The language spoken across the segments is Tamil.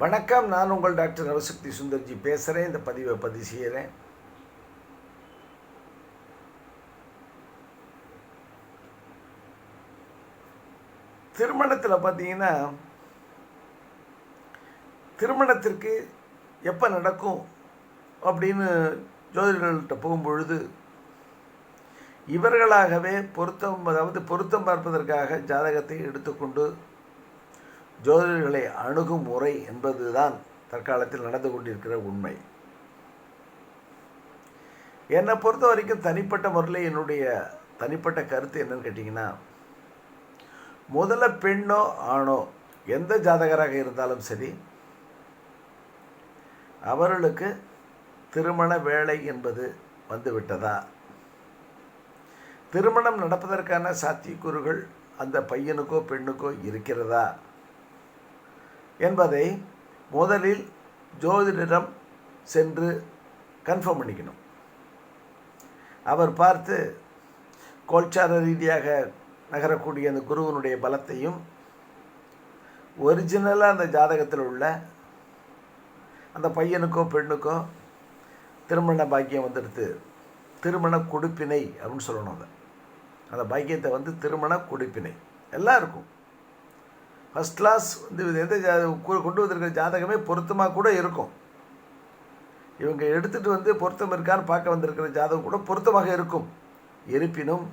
வணக்கம் நான் உங்கள் டாக்டர் நவசக்தி சுந்தர்ஜி பேசுகிறேன் இந்த பதிவை பதிவு செய்கிறேன் திருமணத்தில் பார்த்தீங்கன்னா திருமணத்திற்கு எப்போ நடக்கும் அப்படின்னு ஜோதிடர்கள்ட்ட போகும்பொழுது இவர்களாகவே பொருத்தம் அதாவது பொருத்தம் பார்ப்பதற்காக ஜாதகத்தை எடுத்துக்கொண்டு ஜோதிடர்களை அணுகும் முறை என்பதுதான் தற்காலத்தில் நடந்து கொண்டிருக்கிற உண்மை. என்னை பொறுத்த வரைக்கும் தனிப்பட்ட முறையில் என்னுடைய தனிப்பட்ட கருத்து என்னன்னு கேட்டிங்கன்னா முதல்ல பெண்ணோ ஆணோ எந்த ஜாதகராக இருந்தாலும் சரி அவர்களுக்கு திருமண வேலை என்பது வந்துவிட்டதா திருமணம் நடப்பதற்கான சாத்தியக்கூறுகள் அந்த பையனுக்கோ பெண்ணுக்கோ இருக்கிறதா? என்பதை முதலில் ஜோதிடரிடம் சென்று கன்ஃபார்ம் பண்ணிக்கணும். அவர் பார்த்து கோல்சார ரீதியாக நகரக்கூடிய அந்த குருவனுடைய பலத்தையும் ஒரிஜினலாக அந்த ஜாதகத்தில் உள்ள அந்த பையனுக்கோ பெண்ணுக்கோ திருமண பாக்கியம் வந்துடுது திருமண கொடுப்பினை அப்படின்னு சொல்லணும் அதை. அந்த பாக்கியத்தை வந்து திருமண கொடுப்பினை. எல்லாம் இருக்கும் ஃபஸ்ட் கிளாஸ் வந்து இது எந்த கொண்டு வந்திருக்கிற ஜாதகமே பொருத்தமாக கூட இருக்கும். இவங்க எடுத்துகிட்டு வந்து பொருத்தம் இருக்கான்னு பார்க்க வந்திருக்கிற ஜாதகம் கூட பொருத்தமாக இருக்கும். இருப்பினும்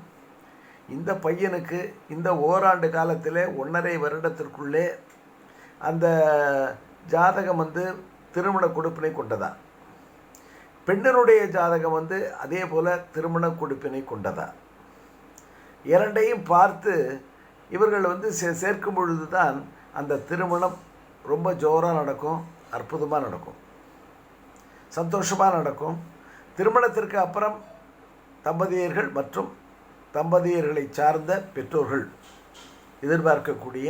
இந்த பையனுக்கு இந்த ஓராண்டு காலத்தில் ஒன்றரை வருடத்திற்குள்ளே அந்த ஜாதகம் வந்து திருமண கொடுப்பினை கொண்டதா? பெண்ணினுடைய ஜாதகம் வந்து அதே போல் திருமண கொடுப்பினை கொண்டதா? இரண்டையும் பார்த்து இவர்கள் வந்து சே சேர்க்கும் பொழுது தான் அந்த திருமணம் ரொம்ப ஜோராக நடக்கும் அற்புதமாக நடக்கும். சந்தோஷமாக நடக்கும். திருமணத்திற்கு அப்புறம் தம்பதியர்கள் மற்றும் தம்பதியர்களை சார்ந்த பெற்றோர்கள் எதிர்பார்க்கக்கூடிய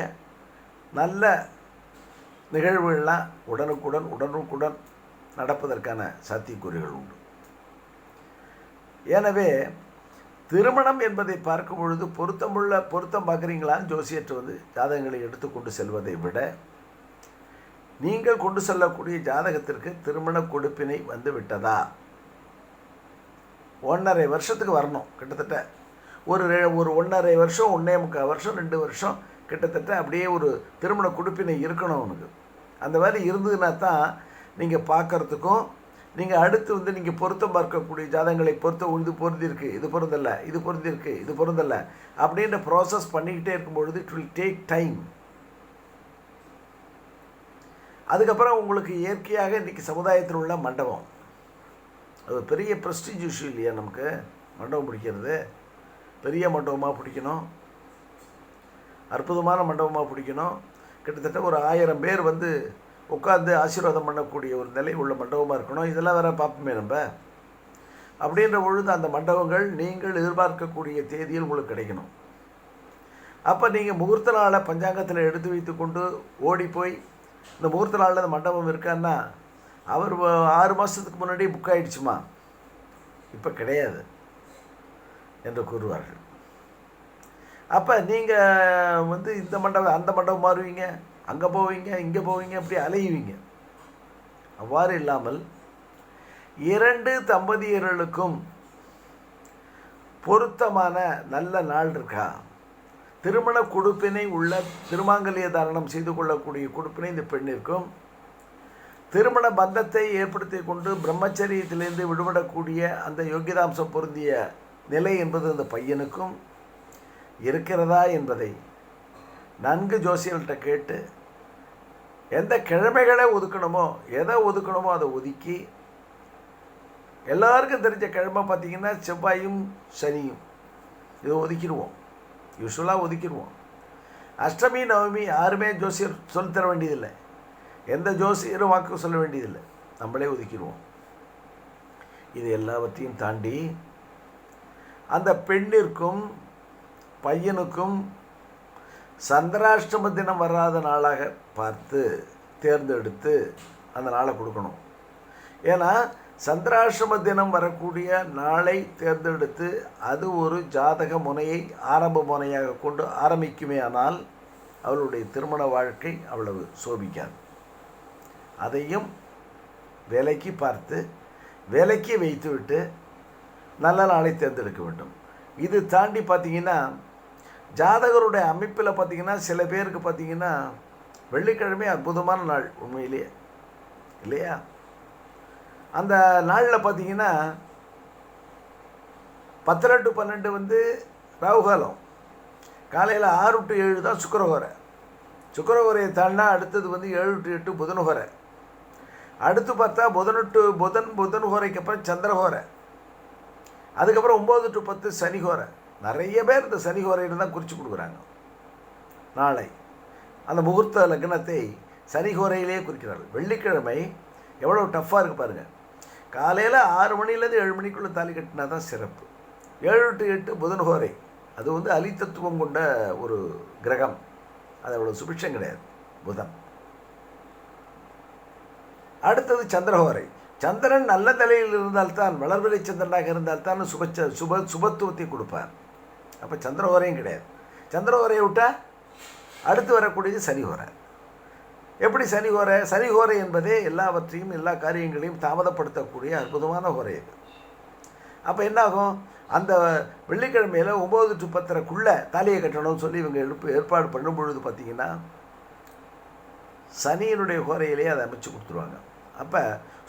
நல்ல நிகழ்வுகள்லாம் உடனுக்குடன் உடனுக்குடன் நடப்பதற்கான சாத்தியக்கூறுகள் உண்டு. எனவே திருமணம் என்பதை பார்க்கும் பொழுது பொருத்தமுள்ள பொருத்தம் பார்க்குறீங்களான்னு ஜோசியற்று வந்து ஜாதகங்களை எடுத்துக்கொண்டு செல்வதை விட நீங்கள் கொண்டு செல்லக்கூடிய ஜாதகத்திற்கு திருமண கொடுப்பினை வந்து விட்டதா? ஒன்றரை வருஷத்துக்கு வரணும் கிட்டத்தட்ட. ஒரு ரெ- ஒரு ஒன்றரை வருஷம் ஒன்றே முக்கால் வருஷம் ரெண்டு வருஷம் கிட்டத்தட்ட அப்படியே ஒரு திருமண கொடுப்பினை இருக்கணும் அவனுக்கு. அந்த மாதிரி இருந்ததுன்னா தான் நீங்கள் பார்க்கறதுக்கும் நீங்கள் அடுத்து வந்து நீங்கள் பொருத்தம் பார்க்கக்கூடிய ஜாதகங்களை பொருத்த இது பொருந்திருக்கு இது பொருந்தல்ல இது பொருந்திருக்கு இது பொருந்தல்ல அப்படின்ற ப்ராசஸ் பண்ணிக்கிட்டே இருக்கும்பொழுது இட் வில் டேக் டைம் அதுக்கப்புறம் உங்களுக்கு இயற்கையாக இன்றைக்கி சமுதாயத்தில் உள்ள மண்டபம். அது பெரிய ப்ரெஸ்டீஜ் இஷ்யூ இல்லையா நமக்கு? மண்டபம் பிடிக்கிறது. பெரிய மண்டபமாக பிடிக்கணும். அற்புதமான மண்டபமாக பிடிக்கணும். கிட்டத்தட்ட ஒரு ஆயிரம் பேர் வந்து உட்காந்து ஆசீர்வாதம் பண்ணக்கூடிய ஒரு நிலை உள்ள மண்டபமாக இருக்கணும். இதெல்லாம் வேற பார்ப்போமே நம்ம. அப்படின்ற பொழுது அந்த மண்டபங்கள் நீங்கள் எதிர்பார்க்கக்கூடிய தேதியில் உங்களுக்கு கிடைக்கணும். அப்போ நீங்கள் முகூர்த்த நாளை பஞ்சாங்கத்தில் எடுத்து வைத்துக்கொண்டு ஓடி போய் இந்த முகூர்த்த நாளில் அந்த மண்டபம் இருக்கான்னா அவர் ஆறு மாதத்துக்கு முன்னாடி புக் ஆகிடுச்சுமா இப்போ கிடையாது என்று கூறுவார்கள். அப்போ நீங்கள் வந்து இந்த மண்டபம் அந்த மண்டபம் மாறுவீங்க. அங்கே போவீங்க இங்கே போவீங்க அப்படி அலையுவீங்க. அவ்வாறு இல்லாமல் இரண்டு தம்பதியர்களுக்கும் பொருத்தமான நல்ல நாள் இருக்கா? திருமண கொடுப்பினை உள்ள திருமாங்கல்ய தாரணம் செய்து கொள்ளக்கூடிய கொடுப்பினை இந்த பெண்ணிற்கும் திருமண பந்தத்தை ஏற்படுத்தி கொண்டு பிரம்மச்சரியத்திலிருந்து விடுபடக்கூடிய அந்த யோகிதாம்சம் பொருந்திய நிலை என்பது அந்த பையனுக்கும் இருக்கிறதா என்பதை நன்கு ஜோசியர்கிட்ட கேட்டு எந்த கிழமைகளை ஒதுக்கணுமோ எதை ஒதுக்கணுமோ அதை ஒதுக்கி எல்லாருக்கும் தெரிஞ்ச கிழமை பார்த்தீங்கன்னா செவ்வாயும் சனியும். இதை ஒதுக்கிடுவோம். யூஸ்வலாக ஒதுக்கிடுவோம். அஷ்டமி நவமி யாருமே ஜோசியர் சொல்லித் தர வேண்டியதில்லை. எந்த ஜோசியரும் வாக்கு சொல்ல வேண்டியதில்லை. நம்மளே ஒதுக்கிடுவோம். இது எல்லாவற்றையும் தாண்டி அந்த பெண்ணிற்கும் பையனுக்கும் சந்திராஷ்டம தினம் வராத நாளாக பார்த்து தேர்ந்தெடுத்து அந்த நாளை கொடுக்கணும். ஏன்னா சந்திராஷ்டம தினம் வரக்கூடிய நாளை தேர்ந்தெடுத்து அது ஒரு ஜாதக முனையை ஆரம்ப முனையாக கொண்டு ஆரம்பிக்குமே ஆனால் அவளுடைய திருமண வாழ்க்கை அவ்வளவு சோபிக்காது. அதையும் வேலைக்கு பார்த்து வேலைக்கு வைத்துவிட்டு நல்ல நாளை தேர்ந்தெடுக்க வேண்டும். இது தாண்டி பார்த்தீங்கன்னா ஜாதகருடைய அமைப்பில் பார்த்தீங்கன்னா சில பேருக்கு பார்த்தீங்கன்னா வெள்ளிக்கிழமை அற்புதமான நாள் உண்மையிலேயே. இல்லையா? அந்த நாளில் பார்த்தீங்கன்னா பத்தரை டு பன்னெண்டு வந்து ராகுகாலம் காலையில் ஆறு டு ஏழு தான் சுக்கரகோரை சுக்கரகோரையை தாண்டினா அடுத்தது வந்து ஏழு டு எட்டு புதன்ஹோரை. அடுத்து பார்த்தா புதன் டு புதன் புதன் ஹோரைக்கு அப்புறம் சந்திரகோரை அதுக்கப்புறம் ஒம்பது டு பத்து சனிகோரை நிறைய பேர் இந்த சனிஹோரையில் தான் குறித்து கொடுக்குறாங்க. நாளை. அந்த முகூர்த்த லக்னத்தை சனி சனிஹோரையிலே குறிக்கிறார்கள். வெள்ளிக்கிழமை எவ்வளோ டஃப்பாக இருக்குது பாருங்கள் காலையில் ஆறு மணிலேருந்து ஏழு மணிக்குள்ளே தாலி கட்டினா தான் சிறப்பு. ஏழு டு எட்டு புதன் ஹோரை. அது வந்து அலித்தத்துவம் கொண்ட ஒரு கிரகம். அது அவ்வளோ சுபிட்சம் கிடையாது. புதன். அடுத்தது சந்திரஹோரை சந்திரன் நல்ல நிலையில் இருந்தால்தான் வளர்விலை சந்திரனாக இருந்தால்தான் சுபச்ச சுப சுபத்துவத்தை கொடுப்பார். அப்போ சந்திர ஓரையும் கிடையாது. சந்திர ஓரையை விட்டால் அடுத்து வரக்கூடியது சனி ஓரை எப்படி சனி ஓரை சனி ஓரை என்பதே எல்லாவற்றையும் எல்லா காரியங்களையும் தாமதப்படுத்தக்கூடிய அற்புதமான ஓரை இது. அப்போ என்னாகும்? அந்த வெள்ளிக்கிழமையில் ஒம்பது டு பத்தரைக்குள்ளே தாலியை கட்டணும்னு சொல்லி இவங்க எழுப்பு ஏற்பாடு பண்ணும் பொழுது பார்த்திங்கன்னா சனியினுடைய கோரையிலேயே அதை அமைச்சு கொடுத்துருவாங்க. அப்போ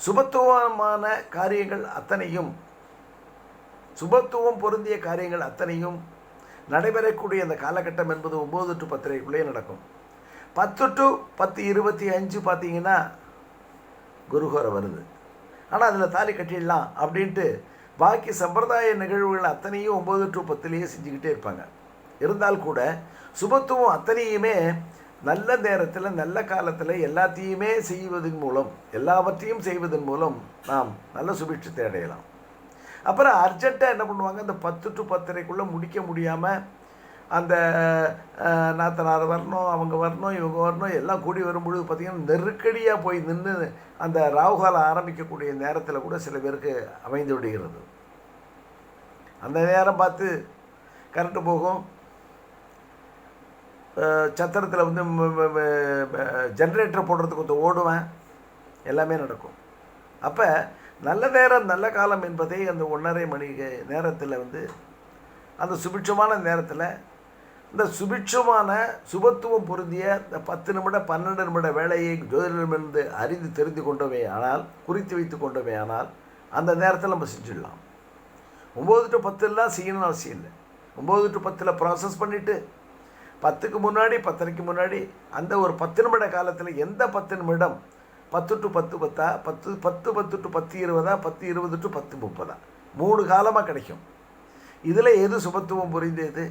சுபத்துவமான காரியங்கள் அத்தனையும் சுபத்துவம் பொருந்திய காரியங்கள் அத்தனையும் நடைபெறக்கூடிய அந்த காலகட்டம் என்பது ஒம்பது டு பத்தரைக்குள்ளே நடக்கும். பத்து டு பத்து இருபத்தி அஞ்சு பார்த்தீங்கன்னா குருஹோரை வருது. ஆனால் அதில் தாலி கட்டிடலாம் அப்படின்ட்டு பாக்கி சம்பிரதாய நிகழ்வுகள் அத்தனையும் ஒம்பது டு பத்துலேயே செஞ்சுக்கிட்டே இருப்பாங்க. இருந்தால் கூட சுபத்துவம் அத்தனையுமே நல்ல நேரத்தில் நல்ல காலத்தில் எல்லாத்தையுமே செய்வதன் மூலம் எல்லாவற்றையும் செய்வதன் மூலம் நாம் நல்ல சுபிட்சத்தை அடையலாம். அப்புறம் அர்ஜென்ட்டாக என்ன பண்ணுவாங்க? அந்த பத்து டு பத்தரைக்குள்ளே முடிக்க முடியாமல் அந்த நாத்தனார் வரணும் அவங்க வரணும் இவங்க வரணும் எல்லாம் கூடி வரும்பொழுது பார்த்திங்கன்னா நெருக்கடியாக போய் நின்று அந்த ராகுகாலம் ஆரம்பிக்கக்கூடிய நேரத்தில் கூட சில பேருக்கு அமைந்து விடுகிறது. அந்த நேரம் பார்த்து கரண்ட்டு போகும். சத்திரத்தில் வந்து ஜென்ரேட்டர் போடுறதுக்கு கொஞ்சம் ஓடுவேன். எல்லாமே நடக்கும். அப்போ நல்ல நேரம் நல்ல காலம் என்பதை அந்த ஒன்றரை மணி நேரத்தில் வந்து அந்த சுபிட்சமான நேரத்தில் இந்த சுபிட்சமான சுபத்துவம் பொருந்திய இந்த பத்து நிமிட பன்னெண்டு நிமிட வேலையை ஜோதிடமிருந்து அறிந்து தெரிந்து கொண்டோமே ஆனால் குறித்து வைத்து கொண்டோமே ஆனால் அந்த நேரத்தில் நம்ம செஞ்சிடலாம். ஒம்பது டு பத்துலாம் செய்யணும்னு அவசியம் இல்லை. ஒம்பது டு பத்தில் ப்ராசஸ் பண்ணிவிட்டு பத்துக்கு முன்னாடி பத்தரைக்கு முன்னாடி அந்த ஒரு பத்து நிமிட காலத்தில் எந்த பத்து நிமிடம் பத்து டு பத்து பத்தா பத்து பத்து பத்து டு பத்து இருபதா பத்து இருபது டு பத்து முப்பதா. மூணு காலமாக கிடைக்கும். இதில் எது சுபத்துவம் பொருந்தியது?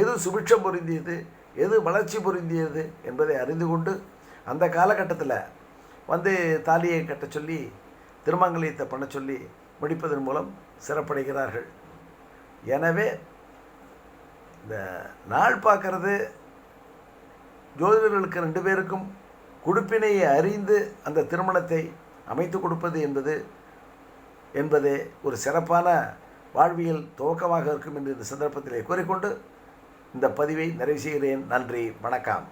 எது சுபிட்சம் பொருந்தியது? எது வளர்ச்சி பொருந்தியது என்பதை அறிந்து கொண்டு அந்த காலகட்டத்தில் வந்து தாலியை கட்ட சொல்லி திருமங்கலியத்தை பண்ண சொல்லி முடிப்பதன் மூலம் சிறப்படைகிறார்கள். எனவே இந்த நாள் பார்க்கறது ஜோதிடர்களுக்கு ரெண்டு பேருக்கும் குடுப்பினையை அறிந்து அந்த திருமணத்தை அமைத்து கொடுப்பது என்பது என்பதே ஒரு சிறப்பான வாழ்வியல் துவக்கமாக இருக்கும் என்று இந்த சந்தர்ப்பத்திலே கூறிக்கொண்டு இந்த பதிவை நிறைவு செய்கிறேன். நன்றி வணக்கம்.